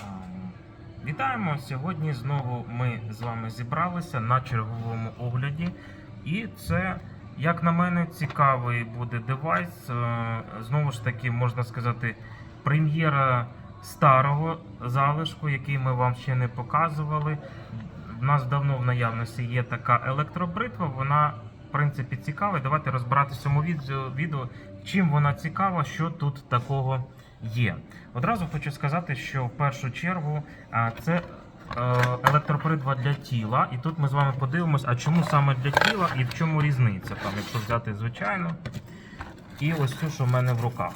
Ем, Вітаємо! Сьогодні знову ми з вами зібралися на черговому огляді. І це, як на мене, цікавий буде девайс. Е, Знову ж таки, можна сказати, прем'єра старого залишку, який ми вам ще не показували. У нас давно в наявності є така електробритва. Вона, в принципі, цікава. Давайте розбиратися в цьому відео, відео, чим вона цікава, що тут такого є. Одразу хочу сказати, що в першу чергу це е, електропридва для тіла. І тут ми з вами подивимось, а чому саме для тіла і в чому різниця, там, якщо взяти звичайно. І ось цю, що в мене в руках.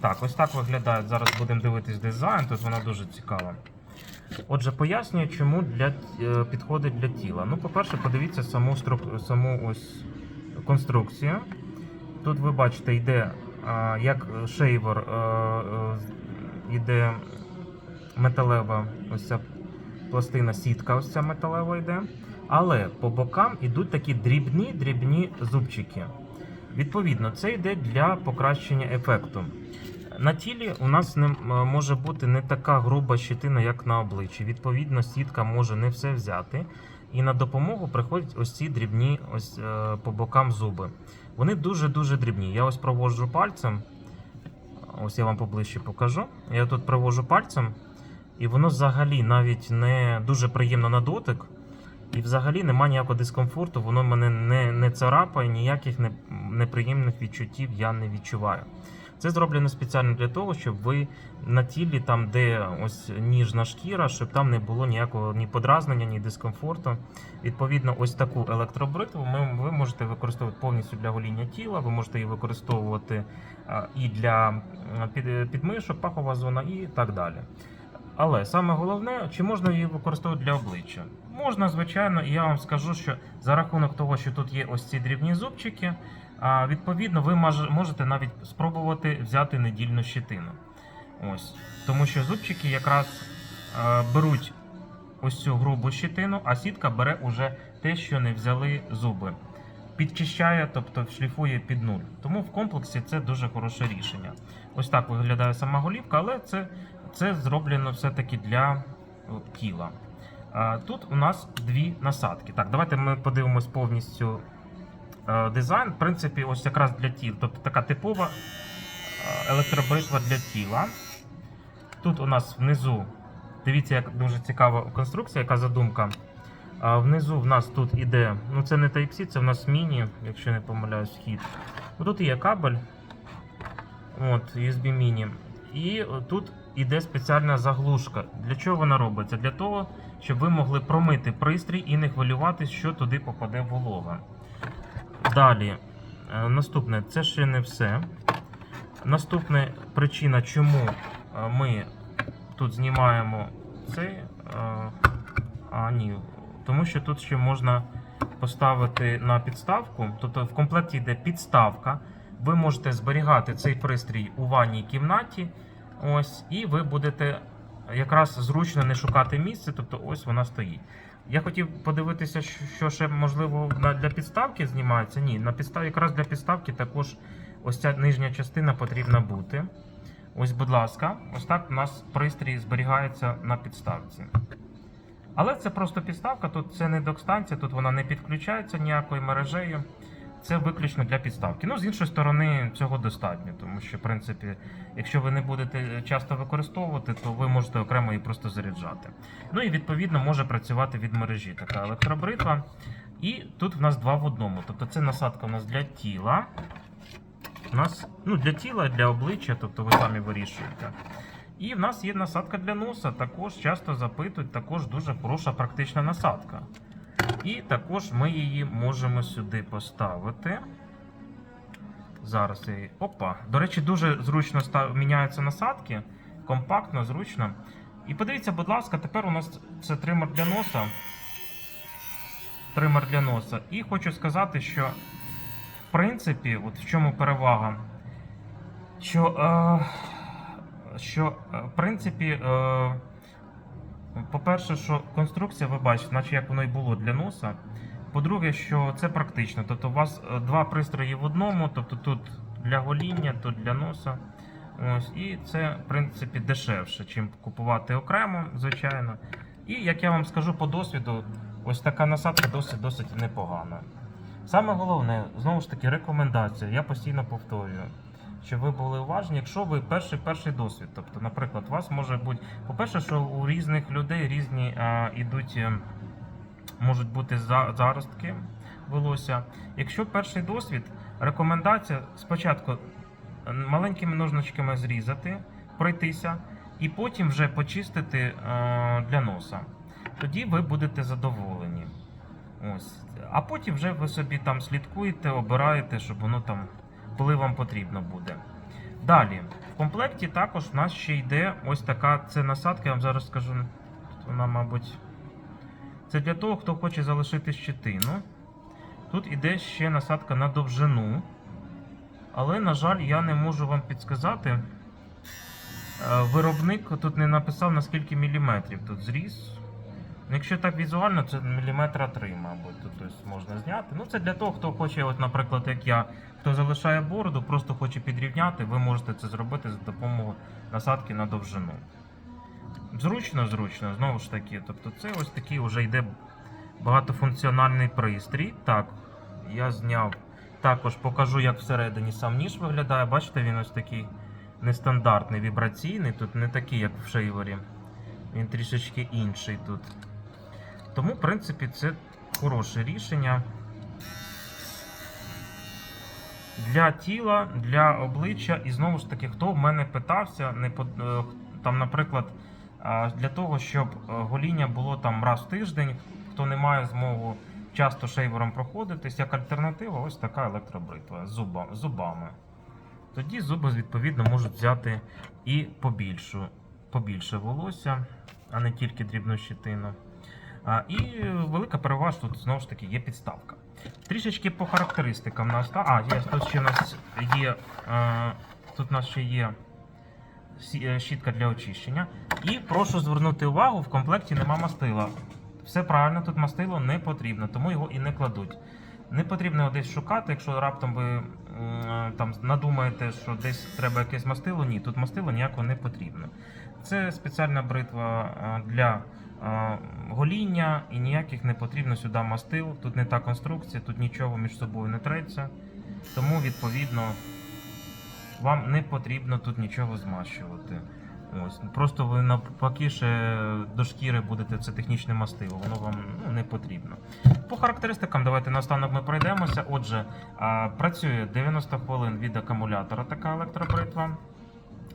Так, ось так виглядає. Зараз будемо дивитись дизайн, тут вона дуже цікава. Отже, пояснюю, чому для, е, підходить для тіла. Ну, по-перше, подивіться саму, саму ось конструкцію. Тут ви бачите, йде як шейвер, е, е, йде металева ось ця пластина, сітка, ось ця металева йде. Але по бокам йдуть такі дрібні дрібні зубчики. Відповідно, це йде для покращення ефекту. На тілі у нас не може бути не така груба щитина, як на обличчі. Відповідно, сітка може не все взяти. І на допомогу приходять ось ці дрібні ось, е, по бокам зуби. Вони дуже-дуже дрібні. Я ось проводжу пальцем. Ось я вам поближче покажу. Я тут проводжу пальцем, і воно взагалі навіть не дуже приємно на дотик. І взагалі немає ніякого дискомфорту, воно мене не, не царапає, ніяких неприємних відчуттів я не відчуваю. Це зроблено спеціально для того, щоб ви на тілі, там, де ось ніжна шкіра, щоб там не було ніякого ні подразнення, ні дискомфорту. Відповідно, ось таку електробритву ми, ви можете використовувати повністю для гоління тіла, ви можете її використовувати і для під, підмишок, пахова зона і так далі. Але саме головне, чи можна її використовувати для обличчя? Можна, звичайно, і я вам скажу, що за рахунок того, що тут є ось ці дрібні зубчики, відповідно, ви можете навіть спробувати взяти недільну щитину. Ось. Тому що зубчики якраз беруть ось цю грубу щитину, а сітка бере уже те, що не взяли зуби. Підчищає, тобто шліфує під нуль. Тому в комплексі це дуже хороше рішення. Ось так виглядає сама голівка, але це, це зроблено все-таки для е, тіла. Тут у нас дві насадки. Так, давайте ми подивимось повністю дизайн. В принципі, ось якраз для тіла. Тобто така типова е, електробритва для тіла. Тут у нас внизу, дивіться, як дуже цікава конструкція, яка задумка. Внизу в нас тут іде, ну це не Type-C, це в нас міні, якщо не помиляюсь, вхід. Ну, Тут є кабель, от, USB міні. І тут іде спеціальна заглушка. Для чого вона робиться? Для того, щоб ви могли промити пристрій і не хвилюватись, що туди попаде волога. Далі, е, наступне, це ще не все. Наступна причина, чому е, ми тут знімаємо цей. е, А, ні, тому що тут ще можна поставити на підставку. Тобто в комплекті йде підставка. Ви можете зберігати цей пристрій у ванній кімнаті. Ось, і ви будете якраз зручно не шукати місце, тобто ось вона стоїть. Я хотів подивитися, що ще можливо для підставки знімається. Ні, на підставі якраз для підставки також ось ця нижня частина потрібна бути. Ось, будь ласка, ось так у нас пристрій зберігається на підставці. Але це просто підставка, тут це не док-станція, тут вона не підключається ніякою мережею. Це виключно для підставки. Ну, з іншої сторони, цього достатньо, тому що, в принципі, якщо ви не будете часто використовувати, то ви можете окремо її просто заряджати. Ну і відповідно може працювати від мережі така електробритва. І тут в нас два в одному. Тобто це насадка у нас для тіла. У нас ну, для тіла, для обличчя, тобто ви самі вирішуєте. І в нас є насадка для носа, також часто запитують, також дуже хороша практична насадка. І також ми її можемо сюди поставити. Зараз я її. Опа. До речі, дуже зручно став... міняються насадки. Компактно, зручно. І подивіться, будь ласка, тепер у нас це тример для носа. Тример для носа. І хочу сказати, що в принципі, от в чому перевага, що, е, що е, в принципі, е, по-перше, що конструкція, ви бачите, наче як воно і було для носа. По-друге, що це практично. Тобто у вас е, два пристрої в одному, тобто тут для гоління, тут для носа. Ось, і це, в принципі, дешевше, чим купувати окремо, звичайно. І як я вам скажу по досвіду, ось така насадка досить досить непогана. Саме головне, знову ж таки, рекомендація. Я постійно повторюю, щоб ви були уважні, якщо ви перший перший досвід. Тобто, наприклад, у вас може бути, по-перше, що у різних людей різні а, ідуть, е, можуть бути за- заростки волосся. Якщо перший досвід, рекомендація спочатку е, маленькими ножничками зрізати, пройтися, і потім вже почистити е, для носа. Тоді ви будете задоволені. Ось. А потім вже ви собі там слідкуєте, обираєте, щоб воно там, коли вам потрібно буде. Далі, в комплекті також в нас ще йде ось така це насадка, я вам зараз скажу. Вона, мабуть, це для того, хто хоче залишити щетину. Тут іде ще насадка на довжину. Але, на жаль, я не можу вам підсказати. Е, Виробник тут не написав наскільки міліметрів тут зріз. Якщо так візуально, це міліметра 3, мабуть, тут ось можна зняти. Ну, це для того, хто хоче, от, наприклад, як я, хто залишає бороду, просто хоче підрівняти, ви можете це зробити за допомогою насадки на довжину. Зручно, зручно, знову ж таки. Тобто це ось такий вже йде багатофункціональний пристрій. Так, я зняв. Також покажу, як всередині сам ніж виглядає. Бачите, він ось такий нестандартний, вібраційний. Тут не такий, як в шейворі. Він трішечки інший тут. Тому, в принципі, це хороше рішення. Для тіла, для обличчя, і знову ж таки, хто в мене питався, не е, там, наприклад, для того, щоб е, гоління було там раз в тиждень, хто не має змогу часто шейвером проходитись, як альтернатива, ось така електробритва з зуба, зубами. Тоді зуби, відповідно, можуть взяти і побільшу, побільше волосся, а не тільки дрібну щетину. І велика перевага, що тут знову ж таки є підставка. Трішечки по характеристикам нас. А, є, тут ще у нас є. Е, тут у нас ще є е, щітка для очищення. І прошу звернути увагу, в комплекті нема мастила. Все правильно, тут мастило не потрібно, тому його і не кладуть. Не потрібно його десь шукати, якщо раптом ви е, там надумаєте, що десь треба якесь мастило. Ні, тут мастило ніякого не потрібно. Це спеціальна бритва для гоління і ніяких не потрібно сюди мастил. Тут не та конструкція, тут нічого між собою не треться. Тому, відповідно, вам не потрібно тут нічого змащувати. Ось. Просто ви навпаки ще до шкіри будете це технічне мастило, воно вам ну, не потрібно. По характеристикам, давайте наостанок ми пройдемося. Отже, працює 90 хвилин від акумулятора така електробритва.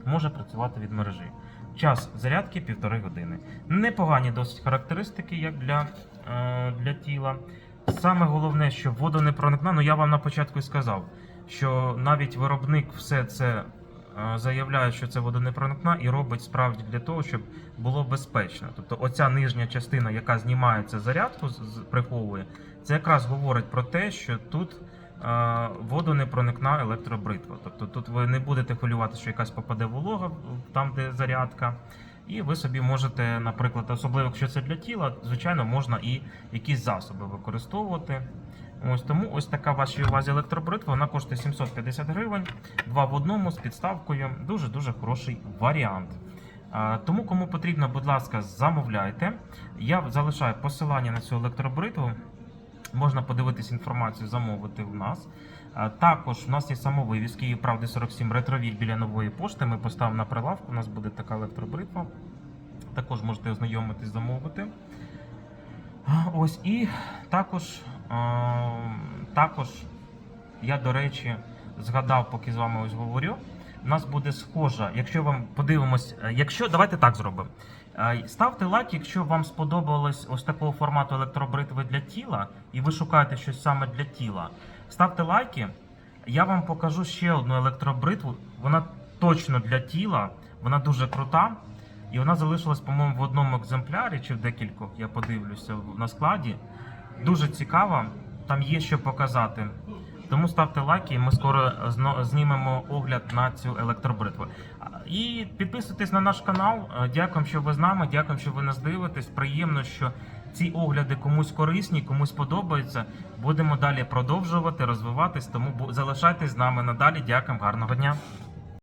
Може працювати від мережі. Час зарядки 1,5 години. Непогані досить характеристики, як для, е, для тіла. Саме головне, що водонепроникна, ну я вам на початку і сказав, що навіть виробник все це е, заявляє, що це водонепроникна, і робить справді для того, щоб було безпечно. Тобто, оця нижня частина, яка знімається зарядку, приховує, це якраз говорить про те, що тут е, водонепроникна електробритва. Тобто тут ви не будете хвилювати, що якась попаде волога там, де зарядка. І ви собі можете, наприклад, особливо якщо це для тіла, звичайно, можна і якісь засоби використовувати. Ось тому ось така вашій увазі електробритва, вона коштує 750 гривень, два в одному з підставкою. Дуже дуже хороший варіант. Тому, кому потрібно, будь ласка, замовляйте. Я залишаю посилання на цю електробритву. Можна подивитись інформацію, замовити в нас. Також у нас є самовивіз Київ Правди 47 ретровіль біля нової пошти. Ми поставимо на прилавку. У нас буде така електробритва. Також можете ознайомитись, замовити. Ось і також, також я, до речі, згадав, поки з вами ось говорю. У нас буде схожа, якщо вам подивимось, е, якщо давайте так зробимо. Ставте лайк, якщо вам сподобалось ось такого формату електробритви для тіла, і ви шукаєте щось саме для тіла. Ставте лайки. Я вам покажу ще одну електробритву. Вона точно для тіла, вона дуже крута. І вона залишилась, по-моєму, в одному екземплярі чи в декількох, я подивлюся на складі. Дуже цікава, там є що показати. Тому ставте лайки, ми скоро знімемо огляд на цю електробритву. І підписуйтесь на наш канал. Е, Дякуємо, що ви з нами. Дякуємо, що ви нас дивитесь. Приємно, що ці огляди комусь корисні, комусь подобаються. Будемо далі продовжувати розвиватись. Тому залишайтесь з нами надалі. Дякуємо, гарного дня.